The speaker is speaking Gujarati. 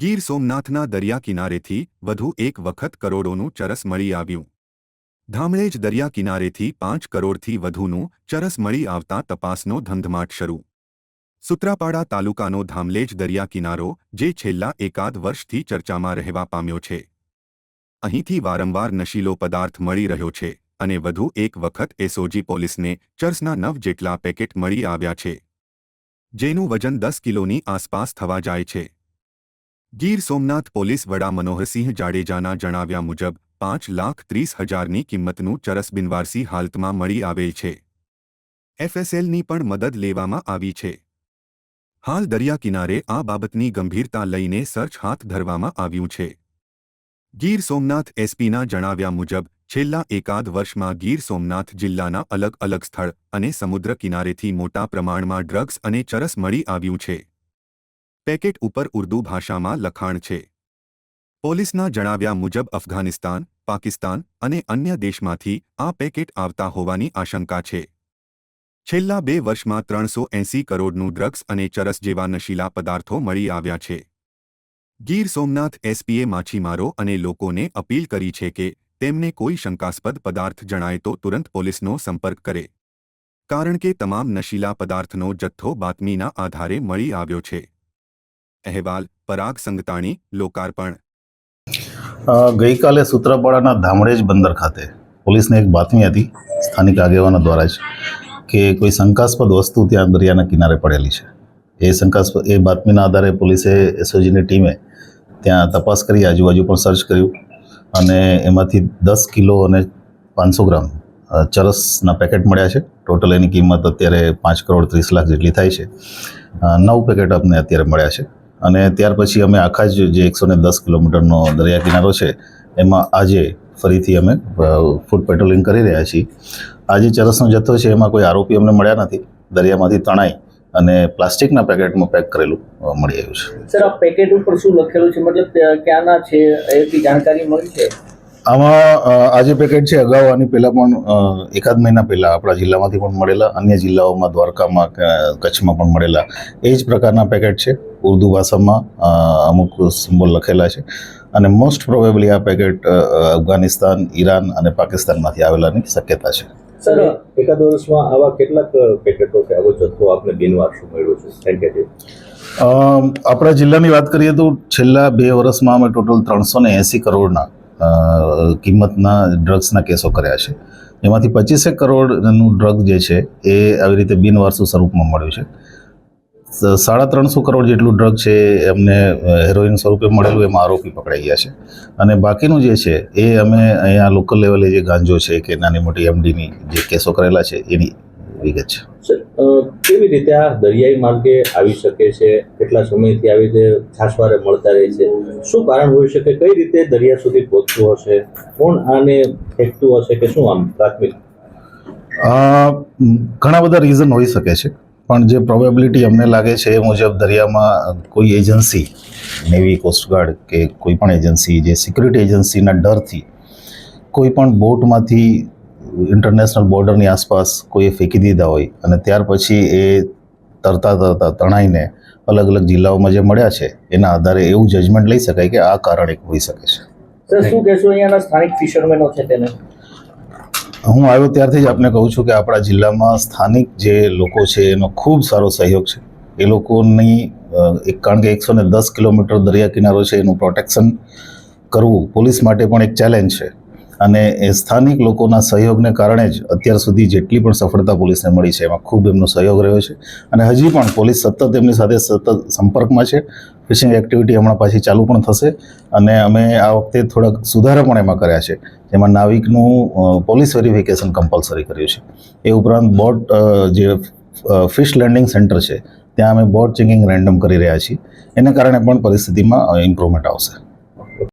ગીર સોમનાથના દરિયા કિનારેથી વધુ એક વખત કરોડોનું ચરસ મળી આવ્યું. ધામળેજ દરિયા કિનારેથી પાંચ કરોડથી વધુનું ચરસ મળી આવતા તપાસનો ધંધમાટ શરૂ. સુત્રાપાડા તાલુકાનો ધામલેજ દરિયા કિનારો, જે છેલ્લા એકાદ વર્ષથી ચર્ચામાં રહેવા પામ્યો છે. અહીંથી વારંવાર નશીલો પદાર્થ મળી રહ્યો છે અને વધુ એક વખત એસઓજી પોલીસને ચર્સના નવ જેટલા પેકેટ મળી આવ્યા છે. જેનું વજન દસ કિલોની આસપાસ થવા જાય છે. ગીર સોમનાથ પોલીસ વડા મનોહરસિંહ જાડેજાના જણાવ્યા મુજબ, પાંચ લાખ ત્રીસ હજારની કિંમતનું ચરસ બિનવારસી હાલતમાં મળી આવેલ છે. એફએસએલની પણ મદદ લેવામાં આવી છે. હાલ દરિયા કિનારે આ બાબતની ગંભીરતા લઈને સર્ચ હાથ ધરવામાં આવ્યું છે. ગીર સોમનાથ એસપીના જણાવ્યા મુજબ, છેલ્લા એકાદ વર્ષમાં ગીર સોમનાથ જિલ્લાના અલગ અલગ સ્થળ અને સમુદ્ર કિનારેથી મોટા પ્રમાણમાં ડ્રગ્સ અને ચરસ મળી આવ્યું છે. પેકેટ ઉપર ઉર્દૂ ભાષામાં લખાણ છે. પોલીસના જણાવ્યા મુજબ અફઘાનિસ્તાન, પાકિસ્તાન અને અન્ય દેશમાંથી આ પેકેટ આવતા હોવાની આશંકા છે. છેલ્લા બે વર્ષમાં ત્રણસો એંસી કરોડનું ડ્રગ્સ અને ચરસ જેવા નશીલા પદાર્થો મળી આવ્યા છે. ગીર સોમનાથ એસપીએ માછીમારો અને લોકોને અપીલ કરી છે કે તેમને કોઈ શંકાસ્પદ પદાર્થ જણાય તો તુરંત પોલીસનો સંપર્ક કરે. કારણ કે તમામ નશીલા પદાર્થનો જથ્થો બાતમીના આધારે મળી આવ્યો છે. અહેવાલ, પરાગ સંગતાણી, લોકાર્પણ. ગઈકાલે સૂત્રાપાડાના ધામડેજ બંદર ખાતે પોલીસને એક બાતમી હતી સ્થાનિક આગેવાનો દ્વારા જ કે કોઈ શંકાસ્પદ વસ્તુ ત્યાં દરિયાના કિનારે પડેલી છે. એ શંકાસ્પદ, એ બાતમીના આધારે પોલીસે એસઓજીની ટીમે ત્યાં તપાસ કરી, આજુબાજુ પણ સર્ચ કર્યું અને એમાંથી દસ કિલો અને પાંચસો ગ્રામ ચરસના પેકેટ મળ્યા છે. ટોટલ એની કિંમત અત્યારે પાંચ કરોડ ત્રીસ લાખ જેટલી થાય છે. નવ પેકેટ અમને અત્યારે મળ્યા છે. અને ત્યાર પછી અમે આખા જ જે એકસો ને દસ કિલોમીટરનો દરિયા કિનારો છે, એમાં આજે ફરીથી અમે ફૂડ પેટ્રોલિંગ કરી રહ્યા છીએ. આ જે ચરસનો જથ્થો છે, એમાં કોઈ આરોપી અમને મળ્યા નથી. દરિયામાંથી તણાઈ અને પ્લાસ્ટિકના પેકેટમાં પેક કરેલું મળી આવ્યું છે. સર આ પેકેટ ઉપર શું લખેલું છે? મતલબ ક્યાંના છે? એવી જાણકારી મળી છે? આમાં આજે આ જે પેકેટ છે અગાઉ આની પહેલાં પણ એકાદ મહિના પહેલાં આપણા જિલ્લામાંથી પણ મળેલા અન્ય જિલ્લાઓમાં દ્વારકામાં કચ્છમાં પણ મળેલા એ જ પ્રકારના પેકેટ છે. ઉર્દુ ભાષામાં અમુક સિમ્બોલ લખેલા છે. અને મોસ્ટ પ્રોબેબલી આ પેકેટ અફઘાનિસ્તાન ઈરાન અને પાકિસ્તાનમાંથી આવેલાની શક્યતા છે. સર એકાદ વર્ષમાં આવા કેટલાક પેકેટો કે આવો જથ્થો આપને બિનવારસુ મળ્યો છે? ટેન્ટેટિવ આપણા જિલ્લાની વાત કરીએ તો છેલ્લા બે વર્ષમાં અમે ટોટલ ત્રણસો ને એંસી કરોડના કિંમતના ડ્રગ્સના કેસો કર્યા છે. એમાંથી પચીસેક કરોડનું ડ્રગ જે છે, એ આવી રીતે બિનવારસુ સ્વરૂપમાં મળ્યું છે. સાડા ત્રણસો કરોડ જેટલું ડ્રગ છે અમને હેરોઇન સ્વરૂપે મળેલું, એમાં આરોપી પકડાઈ ગયા છે. અને બાકીનું જે છે, એ અમે અહીંયા લોકલ લેવલે જે ગાંજો છે, કે નાની મોટી એમડીની જે કેસો કરેલા છે, એની વિગત છે. કેવી રીતે આ દરિયાઈ માર્ગે આવી શકે છે? કેટલા સમયથી આવી રીતે છાસવારે મળતા રહે છે? શું કારણ હોઈ શકે? કઈ રીતે દરિયા સુધી પહોંચતું હશે? કોણ આને ફેંકતું હશે કે શું આમ પ્રાથમિક? ઘણા બધા રીઝન હોઈ શકે છે. પણ જે પ્રોબેબિલિટી અમને લાગે છે એ મુજબ દરિયામાં કોઈ એજન્સી નેવી કોસ્ટગાર્ડ કે કોઈ પણ એજન્સી જે સિક્યુરિટી એજન્સીના ડરથી કોઈ પણ બોટમાંથી ઇન્ટરનેશનલ બોર્ડરની આસપાસ કોઈએ ફેંકી દીધા હોય અને ત્યાર પછી એ તરતા તરતા તણાઈને અલગ અલગ જિલ્લાઓમાં જે મળ્યા છે એના આધારે એવું જજમેન્ટ લઈ શકાય કે આ કારણ એક હોઈ શકે છે. સર શું કહેશો અહીંયાના સ્થાનિક ફિશરમેનો છે તેને? હું આવ્યો ત્યારથી જ આપને કહું છું કે આપણા જિલ્લામાં સ્થાનિક જે લોકો છે એનો ખૂબ સારો સહયોગ છે. એ લોકોની એક કારણ કે એકસો ને દસ કિલોમીટર દરિયા કિનારો છે એનું પ્રોટેક્શન કરવું પોલીસ માટે પણ એક ચેલેન્જ છે. અને એ સ્થાનિક લોકોના સહયોગને કારણે જ અત્યાર સુધી જેટલી પણ સફળતા પોલીસને મળી છે, એમાં ખૂબ એમનો સહયોગ રહ્યો છે. અને હજી પણ પોલીસ સતત એમની સાથે સતત સંપર્કમાં છે. ફિશિંગ એક્ટિવિટી હમણાં પાછી ચાલુ પણ થશે અને અમે આ વખતે થોડાક સુધારા પણ એમાં કર્યા છે. જેમાં નાવિકનું પોલીસ વેરિફિકેશન કમ્પલસરી કર્યું છે. એ ઉપરાંત બોટ જે ફિશ લેન્ડિંગ સેન્ટર છે, ત્યાં અમે બોટ ચેકિંગ રેન્ડમ કરી રહ્યા છીએ. એને કારણે પણ પરિસ્થિતિમાં ઇમ્પ્રુવમેન્ટ આવશે.